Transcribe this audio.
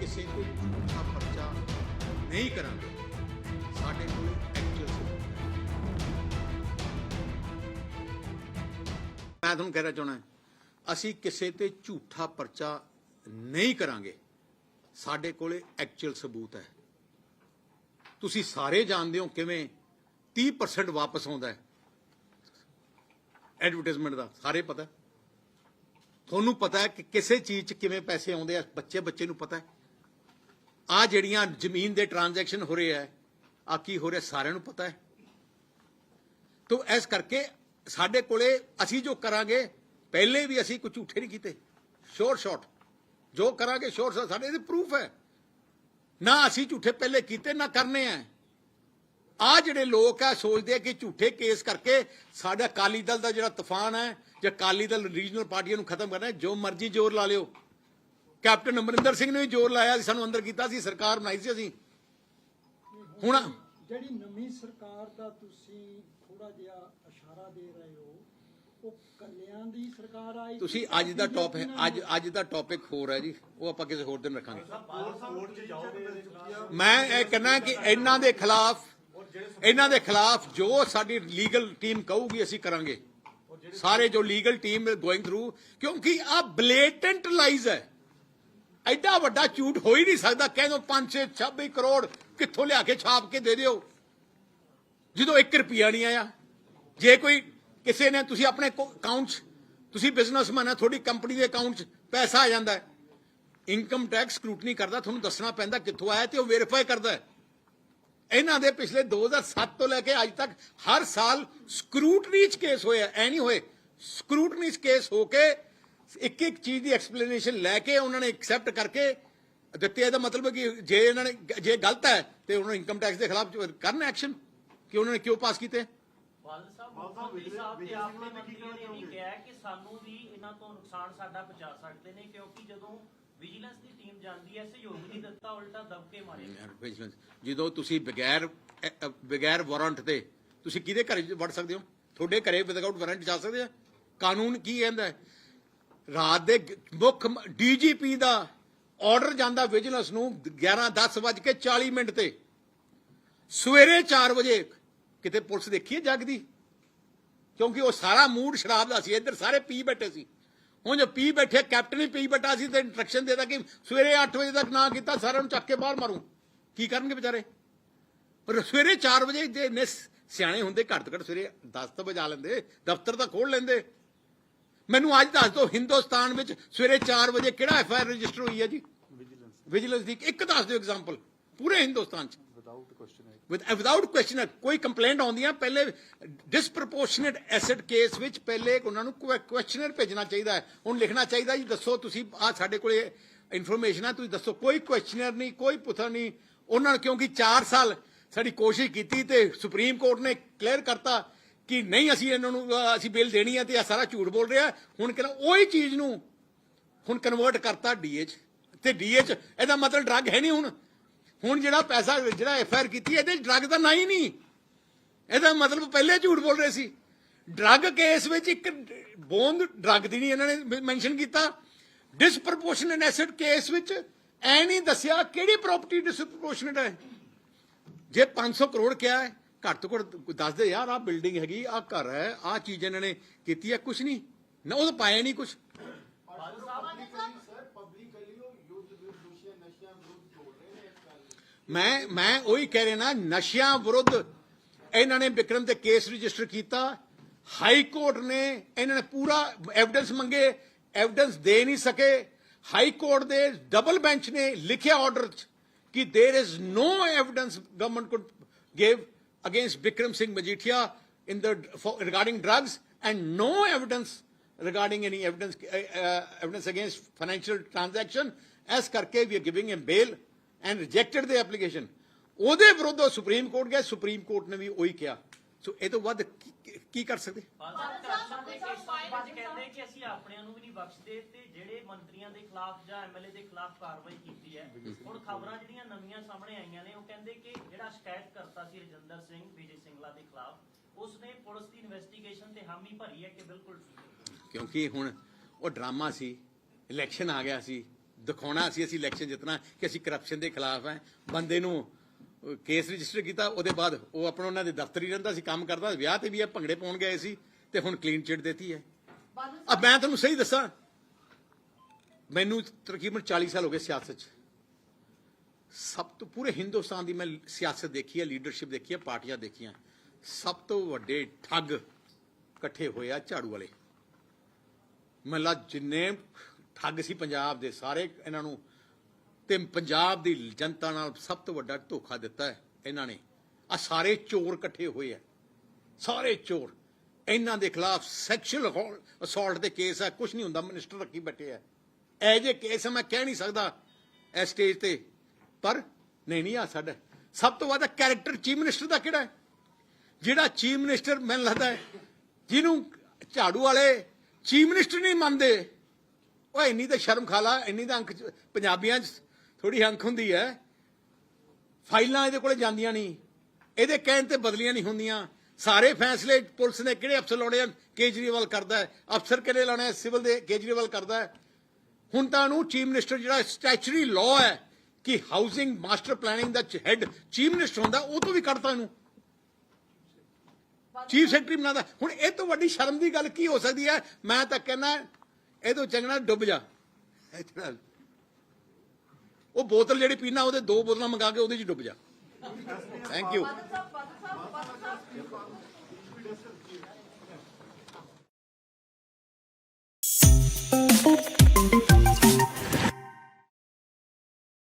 ਕਿਸੇ ਕੋਈ ਝੂਠਾ ਪਰਚਾ ਨਹੀਂ ਕਰਾਂਗੇ। ਸਾਡੇ ਕੋਲ ਐਕਚੁਅਲ ਸਬੂਤ ਹੈ ਮੈਂ ਤੁਹਾਨੂੰ ਕਹਿਣਾ ਚਾਹਣਾ ਅਸੀਂ ਕਿਸੇ ਤੇ ਝੂਠਾ ਪਰਚਾ ਨਹੀਂ ਕਰਾਂਗੇ। ਸਾਡੇ ਕੋਲੇ ਐਕਚੁਅਲ ਸਬੂਤ ਹੈ। ਤੁਸੀਂ ਸਾਰੇ ਜਾਣਦੇ ਹੋ ਕਿਵੇਂ 30% ਵਾਪਸ ਆਉਂਦਾ ਹੈ। ਐਡਵਰਟਾਈਜ਼ਮੈਂਟ ਦਾ ਸਾਰੇ ਪਤਾ ਹੈ। ਤੁਹਾਨੂੰ ਪਤਾ ਹੈ ਕਿ ਕਿਸੇ ਚੀਜ਼ 'ਚ ਕਿਵੇਂ ਪੈਸੇ ਆਉਂਦੇ ਆ। ਬੱਚੇ ਬੱਚੇ ਨੂੰ ਪਤਾ ਹੈ। ਆ ਜਿਹੜੀਆਂ ਜ਼ਮੀਨ ਦੇ ਟ੍ਰਾਂਜੈਕਸ਼ਨ ਹੋ ਰਹੇ ਆ ਆ ਕੀ ਹੋ ਰਿਹਾ ਸਾਰਿਆਂ ਨੂੰ ਪਤਾ ਹੈ। ਤੋ ਇਸ ਕਰਕੇ ਸਾਡੇ ਕੋਲੇ ਅਸੀਂ ਜੋ ਕਰਾਂਗੇ, ਪਹਿਲੇ ਵੀ ਅਸੀਂ ਕੋਈ ਝੂਠੇ ਨਹੀਂ ਕੀਤੇ। ਸ਼ੋਰ ਸ਼ਾਟ ਜੋ ਕਰਾਂਗੇ ਸ਼ੋਰ ਸ਼ਾਟ ਸਾਡੇ ਇਹਦੇ ਪ੍ਰੂਫ ਹੈ। ਨਾ ਅਸੀਂ ਝੂਠੇ ਪਹਿਲੇ ਕੀਤੇ, ਨਾ ਕਰਨੇ ਆ ਆ ਜਿਹੜੇ ਲੋਕ ਆ, ਸੋਚਦੇ ਆ ਕਿ ਝੂਠੇ ਕੇਸ ਕਰਕੇ ਸਾਡਾ ਕਾਲੀ ਦਲ ਦਾ ਜਿਹੜਾ ਤੂਫਾਨ ਹੈ, ਜਾਂ ਕਾਲੀ ਦਲ ਰੀਜਨਲ ਪਾਰਟੀਆਂ ਨੂੰ ਖਤਮ ਕਰਨਾ ਜੋ ਮਰਜ਼ੀ ਜ਼ੋਰ ਲਾ ਲਿਓ। ਕੈਪਟਨ ਅਮਰਿੰਦਰ ਸਿੰਘ ਨੇ ਵੀ ਜ਼ੋਰ ਲਾਇਆ ਸੀ ਸਾਨੂੰ ਅੰਦਰ ਕੀਤਾ ਸੀ ਸਰਕਾਰ ਬਣਾਈ ਸੀ ਅਸੀਂ। ਹੁਣ ਜਿਹੜੀ ਨਵੀਂ ਸਰਕਾਰ ਦਾ ਤੁਸੀਂ ਥੋੜਾ ਜਿਹਾ ਇਸ਼ਾਰਾ ਦੇ ਰਹੇ ਹੋ ਉਹ ਕੱਲਿਆਂ ਦੀ ਸਰਕਾਰ ਆਈ ਤੁਸੀਂ ਅੱਜ ਦਾ ਟੌਪ ਹੈ ਅੱਜ ਅੱਜ ਦਾ ਟੌਪਿਕ ਹੋਰ ਹੈ ਜੀ ਉਹ ਆਪਾਂ ਕਿਸੇ ਹੋਰ ਦਿਨ ਰੱਖਾਂਗੇ। ਮੈਂ ਇਹ ਕਹਿਣਾ ਕਿ ਇਹਨਾਂ ਦੇ ਖਿਲਾਫ ਇਹਨਾਂ ਦੇ ਖਿਲਾਫ ਜੋ ਸਾਡੀ ਲੀਗਲ ਟੀਮ ਕਹੂਗੀ ਅਸੀਂ ਕਰਾਂਗੇ। ਸਾਰੇ ਜੋ ਲੀਗਲ ਟੀਮ ਗੋਇੰਗ ਥਰੂ ਕਿਉਂਕਿ ਆ ਬਲੇਟੈਂਟ ਲਾਈਜ਼ ਹੈ। ਐਡਾ ਵੱਡਾ ਝੂਠ ਹੋ ਹੀ ਨਹੀਂ ਸਕਦਾ। ਕਹਿੰਦੇ 5 26 ਕਰੋੜ ਕਿੱਥੋਂ ਲਿਆ ਕੇ ਛਾਪ ਕੇ ਦੇ ਦਿਓ। ਜਦੋਂ 1 ਰੁਪਿਆ ਨਹੀਂ ਆਇਆ, ਜੇ ਕੋਈ ਕਿਸੇ ਨੇ ਤੁਸੀਂ ਆਪਣੇ ਅਕਾਊਂਟ 'ਚ ਤੁਸੀਂ ਬਿਜ਼ਨਸਮੈਨ ਹੈ ਤੁਹਾਡੀ ਕੰਪਨੀ ਦੇ ਅਕਾਊਂਟ 'ਚ ਪੈਸਾ ਆ ਜਾਂਦਾ ਹੈ। ਇਨਕਮ ਟੈਕਸ ਸਕ੍ਰੂਟਨੀ ਕਰਦਾ, ਤੁਹਾਨੂੰ ਦੱਸਣਾ ਪੈਂਦਾ ਕਿੱਥੋਂ ਆਇਆ ਤੇ ਉਹ ਵੈਰੀਫਾਈ ਕਰਦਾ ਹੈ। ਇਹਨਾਂ ਦੇ ਪਿਛਲੇ 2007 ਤੋਂ ਲੈ ਕੇ ਅੱਜ ਤੱਕ ਹਰ ਸਾਲ ਸਕ੍ਰੂਟਨੀ 'ਚ ਕੇਸ ਹੋਇਆ, ਐ ਨਹੀਂ ਹੋਏ। ਸਕ੍ਰੂਟਨੀ 'ਚ ਕੇਸ ਹੋ ਕੇ ਇੱਕ ਇੱਕ ਚੀਜ਼ ਦੀ ਐਕਸਪਲੇਨੇਸ਼ਨ ਲੈ ਕੇ ਉਹਨਾਂ ਨੇ ਐਕਸੈਪਟ ਕਰਕੇ ਦਿੱਤੇ ਇਹਦਾ ਮਤਲਬ ਹੈ ਕਿ ਜੇ ਇਹਨਾਂ ਨੇ ਜੇ ਗਲਤ ਹੈ ਤੇ ਉਹਨਾਂ ਨੂੰ ਇਨਕਮ ਟੈਕਸ ਦੇ ਖਿਲਾਫ ਕਰਨ ਐਕਸ਼ਨ ਕਿ ਉਹਨਾਂ ਨੇ ਕਿਉਂ ਪਾਸ ਕੀਤੇ? ਬਾਲ ਸਾਹਿਬ ਮੁੱਖ ਮੰਤਰੀ ਸਾਹਿਬ ਤੇ ਆਪ ਦੇ ਮੰਤਰੀਆਂ ਨੇ ਵੀ ਕਿਹਾ ਹੈ ਕਿ ਸਾਨੂੰ ਵੀ ਇਹਨਾਂ ਤੋਂ ਨੁਕਸਾਨ ਸਾਡਾ ਬਚਾ ਸਕਦੇ ਨੇ ਕਿਉਂਕਿ ਜਦੋਂ ਵਿਜੀਲੈਂਸ ਦੀ ਟੀਮ ਜਾਂਦੀ ਹੈ ਸਹਿਯੋਗ ਨਹੀਂ ਦਿੱਤਾ ਉਲਟਾ ਦਬਕੇ ਮਾਰੇ ਯਾਰ ਵਿਜੀਲੈਂਸ ਜਦੋਂ ਤੁਸੀਂ ਬਗੈਰ ਬਗੈਰ ਵਾਰੰਟ ਤੇ ਤੁਸੀਂ ਕਿਹਦੇ ਘਰੇ ਵੜ ਸਕਦੇ ਹੋ? ਤੁਹਾਡੇ ਘਰੇ ਵਿਦਆਊਟ ਵਾਰੰਟ ਜਾ ਸਕਦੇ ਆ? ਕਾਨੂੰਨ ਕੀ ਕਹਿੰਦਾ ਹੈ? ਰਾਤ ਦੇ ਗ- ਮੁੱਖ ਡੀਜੀਪੀ ਦਾ ਆਰਡਰ ਜਾਂਦਾ ਵਿਜੀਲੈਂਸ ਨੂੰ 11 10 ਵੱਜ ਕੇ 40 ਮਿੰਟ ਤੇ। ਸਵੇਰੇ 4 ਵਜੇ ਕਿਤੇ ਪੁਲਿਸ ਦੇਖੀ ਹੈ ਜਗਦੀ ਕਿਉਂਕਿ ਉਹ ਸਾਰਾ ਮੂਡ ਸ਼ਰਾਬ ਦਾ ਸੀ, ਇੱਧਰ ਸਾਰੇ ਪੀ ਬੈਠੇ ਸੀ। ਹੁਣ ਜੋ ਪੀ ਬੈਠੇ, ਕੈਪਟਨ ਹੀ ਪੀ ਬੈਠਾ ਸੀ ਤੇ ਇੰਸਟਰਕਸ਼ਨ ਦੇਦਾ ਕਿ ਸਵੇਰੇ 8 ਵਜੇ ਤੱਕ ਨਾ ਕੀਤਾ, ਸਾਰਿਆਂ ਨੂੰ ਚੱਕ ਕੇ ਬਾਹਰ ਮਾਰੂ। ਕੀ ਕਰਨਗੇ ਵਿਚਾਰੇ? ਪਰ ਸਵੇਰੇ 4 ਵਜੇ ਜੇ ਨੇ ਸਿਆਣੇ ਹੁੰਦੇ ਘੱਟ ਤੋਂ ਘੱਟ ਸਵੇਰੇ 10 ਤੋਂ ਵਜਾ ਲੈਂਦੇ, ਦਫ਼ਤਰ ਤਾਂ ਖੋਲ ਲੈਂਦੇ। ਮੈਨੂੰ ਅੱਜ ਦੱਸ ਦਿਓ ਹਿੰਦੁਸਤਾਨ ਵਿੱਚ ਸਵੇਰੇ 4 ਵਜੇ ਕਿਹੜਾ ਐਫ ਆਈ ਆਰ ਰਜਿਸਟਰ ਹੋਈ ਹੈ ਜੀ? ਵਿਜੀਲੈਂਸ ਦੀ ਇੱਕ ਦੱਸ ਦਿਓ ਐਗਜ਼ਾਮਪਲ ਪੂਰੇ ਹਿੰਦੁਸਤਾਨ 'ਚ। ਵਿਦ ਵਿਦਆਊਟ ਕੁਐਸਚਨ ਕੋਈ ਕੰਪਲੇਂਟ ਆਉਂਦੀਆਂ ਪਹਿਲੇ ਡਿਸਪ੍ਰੋਪੋਰਸ਼ਨੇਟ ਐਸੈਟ ਕੇਸ ਵਿੱਚ ਪਹਿਲੇ ਉਹਨਾਂ ਨੂੰ ਕੁਐਸਚਨਰ ਭੇਜਣਾ ਚਾਹੀਦਾ ਹੈ। ਹੁਣ ਲਿਖਣਾ ਚਾਹੀਦਾ ਜੀ ਦੱਸੋ ਤੁਸੀਂ ਆ ਸਾਡੇ ਕੋਲੇ ਇਨਫੋਰਮੇਸ਼ਨ ਹੈ ਤੁਸੀਂ ਦੱਸੋ ਕੋਈ ਕੁਐਸਚਨਰ ਨਹੀਂ ਕੋਈ ਪੁੱਛਣ ਨਹੀਂ। ਉਹਨਾਂ ਨੇ ਕਿਉਂਕਿ 4 ਸਾਲ ਸਾਡੀ ਕੋਸ਼ਿਸ਼ ਕੀਤੀ ਤੇ ਸੁਪਰੀਮ ਕੋਰਟ ਨੇ ਕਲੀਅਰ ਕਰਤਾ। ਕਿ ਨਹੀਂ ਅਸੀਂ ਇਹਨਾਂ ਨੂੰ ਅਸੀਂ ਬਿੱਲ ਦੇਣੀ ਹੈ ਤੇ ਇਹ ਸਾਰਾ ਝੂਠ ਬੋਲ ਰਿਹਾ। ਹੁਣ ਕਹਿੰਦਾ, ਉਹੀ ਚੀਜ਼ ਨੂੰ ਹੁਣ ਕਨਵਰਟ ਕਰਤਾ ਡੀਏ ਚ ਤੇ ਡੀਏ ਚ ਇਹਦਾ ਮਤਲਬ ਡਰੱਗ ਹੈ ਨਹੀਂ ਹੁਣ। ਹੁਣ ਜਿਹੜਾ ਪੈਸਾ, ਜਿਹੜਾ ਐਫ ਆਰ ਕੀਤੀ ਇਹਦੇ ਡਰੱਗ ਦਾ ਨਾ ਹੀ ਨਹੀਂ ਇਹਦਾ ਮਤਲਬ ਪਹਿਲੇ ਝੂਠ ਬੋਲ ਰਹੇ ਸੀ। ਡਰੱਗ ਕੇਸ ਵਿੱਚ ਇੱਕ ਬੋਂਦ ਡਰੱਗ ਦੀ ਨਹੀਂ ਇਹਨਾਂ ਨੇ ਮੈਂਸ਼ਨ ਕੀਤਾ। ਡਿਸਪ੍ਰੋਪੋਰਸ਼ਨੇਟ ਐਸੈਟ ਕੇਸ ਵਿੱਚ ਐ ਨਹੀਂ ਦੱਸਿਆ ਕਿਹੜੀ ਪ੍ਰਾਪਰਟੀ ਡਿਸਪ੍ਰੋਪੋਰਸ਼ਨੇਟ ਹੈ। ਜੇ 500 ਕਰੋੜ ਕਿਹਾ ਹੈ ਘੱਟ ਤੋਂ ਘੱਟ ਦੱਸ ਦੇ ਯਾਰ ਆਹ ਬਿਲਡਿੰਗ ਹੈਗੀ ਆਹ ਘਰ ਹੈ ਆਹ ਚੀਜ਼ ਇਹਨਾਂ ਨੇ ਕੀਤੀ ਹੈ ਕੁਝ ਨਹੀਂ ਨਾ ਉਹ ਤਾਂ ਪਾਇਆ ਨਹੀਂ ਕੁਝ ਮੈਂ ਮੈਂ ਉਹੀ ਕਹਿ ਰਿਹਾ ਨਾ ਨਸ਼ਿਆਂ ਵਿਰੁੱਧ ਇਹਨਾਂ ਨੇ ਵਿਕਰਮ ਤੇ ਕੇਸ ਰਜਿਸਟਰ ਕੀਤਾ ਹਾਈ ਕੋਰਟ ਨੇ ਇਹਨਾਂ ਨੇ ਪੂਰਾ ਐਵੀਡੈਂਸ ਮੰਗੇ ਐਵੀਡੈਂਸ ਦੇ ਨਹੀਂ ਸਕੇ ਹਾਈ ਕੋਰਟ ਦੇ ਡਬਲ ਬੈਂਚ ਨੇ ਲਿਖਿਆ ਆਰਡਰ ਚ ਕਿ there is no evidence government could give against Bikram Singh Majithia in the for, regarding drugs and no evidence regarding any evidence uh, uh, evidence against financial transaction as ਕਰਕੇ we are giving him bail and rejected the application ਉਹਦੇ ਵਿਰੁੱਧ ਉਹ supreme court ਗਿਆ supreme court ਨੇ ਵੀ ਉਹੀ ਕਿਹਾ ਸੋ ਇਹ ਤੋਂ ਵੱਧ ਕੀ- ਕਰ ਸਕਦੇ? ਕਹਿੰਦੇ ਕਿ ਅਸੀਂ ਆਪਣਿਆਂ ਨੂੰ ਵੀ ਨਹੀਂ ਬਖਸ਼ਦੇ ਤੇ ਜਿਹੜੇ ਮੰਤਰੀਆਂ ਦੇ ਖਿਲਾਫ ਜਾਂ ਐਮਐਲਏ ਦੇ ਖਿਲਾਫ ਕਾਰਵਾਈ ਕੀਤੀ ਹੈ ਹੁਣ ਖਬਰਾਂ ਜਿਹੜੀਆਂ ਨਵੀਆਂ ਸਾਹਮਣੇ ਆਈਆਂ ਨੇ ਉਹ ਕਹਿੰਦੇ ਕਿ ਜਿਹੜਾ ਸ਼ਿਕਾਇਤ ਕਰਤਾ ਸੀ ਰਜਿੰਦਰ ਸਿੰਘ ਵਿਜੇ ਸਿੰਗਲਾ ਦੇ ਖਿਲਾਫ ਉਸਨੇ ਪੁਲਿਸ ਦੀ ਇਨਵੈਸਟੀਗੇਸ਼ਨ ਤੇ ਹਾਮੀ ਭਰੀ ਹੈ ਕਿ ਬਿਲਕੁਲ ਠੀਕ ਹੈ। ਕਿਉਂਕਿ ਹੁਣ ਉਹ ਡਰਾਮਾ ਸੀ ਇਲੈਕਸ਼ਨ ਆ ਗਿਆ ਸੀ ਦਿਖਾਉਣਾ ਸੀ ਅਸੀਂ ਇਲੈਕਸ਼ਨ ਜਿੱਤਣਾ ਕਿ ਅਸੀਂ ਕਰਪਸ਼ਨ ਦੇ ਖਿਲਾਫ ਹੈ ਬੰਦੇ ਨੂੰ ਕੇਸ ਰਜਿਸਟਰ ਕੀਤਾ ਉਹਦੇ ਬਾਅਦ ਉਹ ਆਪਣਾ ਉਹਨਾਂ ਦੇ ਦਫ਼ਤਰ ਹੀ ਰਹਿੰਦਾ ਸੀ ਕੰਮ ਕਰਦਾ ਵਿਆਹ ਤੇ ਵੀ ਇਹ ਭੰਗੜੇ ਪਾਉਣ ਗਏ ਸੀ ਤੇ ਹੁਣ ਕਲੀਨ ਚਿਟ ਦਿੱਤੀ ਹੈ। ਅਬ ਮੈਂ ਤੁਹਾਨੂੰ ਸਹੀ ਦੱਸਾਂ ਮੈਨੂੰ ਤਕਰੀਬਨ 40 ਸਾਲ ਹੋ ਗਏ ਸਿਆਸਤ 'ਚ। ਸਭ ਤੋਂ ਪੂਰੇ ਹਿੰਦੁਸਤਾਨ ਦੀ ਮੈਂ ਸਿਆਸਤ ਦੇਖੀ ਹੈ ਲੀਡਰਸ਼ਿਪ ਦੇਖੀ ਹੈ ਪਾਰਟੀਆਂ ਦੇਖੀਆਂ। ਸਭ ਤੋਂ ਵੱਡੇ ਠੱਗ ਇਕੱਠੇ ਹੋਏ ਆ ਝਾੜੂ ਵਾਲੇ। ਮੱਲਾ ਜਿੰਨੇ ਠੱਗ ਸੀ ਪੰਜਾਬ ਦੇ ਸਾਰੇ ਇਹਨਾਂ ਨੂੰ ਤੇ ਪੰਜਾਬ ਦੀ ਜਨਤਾ ਨਾਲ ਸਭ ਤੋਂ ਵੱਡਾ ਧੋਖਾ ਦਿੱਤਾ ਹੈ ਇਹਨਾਂ ਨੇ। ਆ ਸਾਰੇ ਚੋਰ ਇਕੱਠੇ ਹੋਏ ਆ। ਸਾਰੇ ਚੋਰ। ਇਹਨਾਂ ਦੇ ਖਿਲਾਫ ਸੈਕਸ਼ੂਅਲ ਅਸੌਲਟ ਦੇ ਕੇਸ ਹੈ ਕੁਝ ਨਹੀਂ ਹੁੰਦਾ ਮਿਨਿਸਟਰ ਰੱਖੀ ਬੈਠੇ ਆ। ਇਹ ਜੇ ਕੇਸ ਮੈਂ ਕਹਿ ਨਹੀਂ ਸਕਦਾ ਇਸ ਸਟੇਜ ਤੇ। ਪਰ ਨਹੀਂ ਨਹੀਂ ਆ ਸਾਡਾ। ਸਭ ਤੋਂ ਵੱਧ ਕੈਰੈਕਟਰ ਚੀਫ ਮਿਨਿਸਟਰ ਦਾ ਕਿਹੜਾ ਹੈ? ਜਿਹੜਾ ਚੀਫ ਮਿਨਿਸਟਰ ਮੈਨੂੰ ਲੱਗਦਾ ਹੈ, ਜਿਹਨੂੰ ਝਾੜੂ ਵਾਲੇ ਚੀਫ ਮਿਨਿਸਟਰ ਨਹੀਂ ਮੰਨਦੇ। ਉਹ ਇੰਨੀ ਤਾਂ ਸ਼ਰਮ ਖਾ ਲਾ। ਇੰਨੀ ਤਾਂ ਅੰਕ ਚ- ਪੰਜਾਬੀਆਂ 'ਚ ਥੋੜੀ ਅੰਕ ਹੁੰਦੀ ਹੈ। ਫਾਈਲਾਂ ਇਹਦੇ ਕੋਲੇ ਜਾਂਦੀਆਂ ਨਹੀਂ। ਇਹਦੇ ਕਹਿਣ ਤੇ ਬਦਲੀਆਂ ਨਹੀਂ ਹੁੰਦੀਆਂ। ਸਾਰੇ ਫੈਸਲੇ ਪੁਲਿਸ ਨੇ ਕਿਹੜੇ ਅਫਸਰ ਲਾਉਣੇ ਆ? ਕੇਜਰੀਵਾਲ ਕਰਦਾ ਹੈ। ਅਫਸਰ ਕਿਹੜੇ ਲਾਉਣੇ ਸਿਵਲ ਦੇ ਕੇਜਰੀਵਾਲ ਕਰਦਾ ਹੈ। ਹੁਣ ਤਾਂ ਨੂੰ ਚੀਫ ਮਿਨਿਸਟਰ ਜਿਹੜਾ ਸਟੈਚੂਰੀ ਲਾਅ ਹੈ ਕਿ ਹਾਊਸਿੰਗ ਮਾਸਟਰ ਪਲੈਨਿੰਗ ਦਾ ਹੈਡ ਚੀਫ ਮਿਨਿਸਟਰ ਹੁੰਦਾ ਉਹ ਤੋਂ ਵੀ ਕੱਢਤਾ ਇਹਨੂੰ। ਚੀਫ ਸੈਕਟਰੀ ਬਣਾਦਾ। ਹੁਣ ਇਹ ਤੋਂ ਵੱਡੀ ਸ਼ਰਮ ਦੀ ਗੱਲ ਕੀ ਹੋ ਸਕਦੀ ਹੈ? ਮੈਂ ਤਾਂ ਕਹਿੰਦਾ ਇਹ ਤੋਂ ਚੰਗਣਾ ਡੁੱਬ ਜਾ। ਉਹ ਬੋਤਲ ਜਿਹੜੀ ਪੀਣਾ ਉਹਦੇ ਦੋ ਬੋਤਲਾਂ ਮੰਗਾ ਕੇ ਉਹਦੇ 'ਚ ਡੁੱਬ ਜਾ। Thank you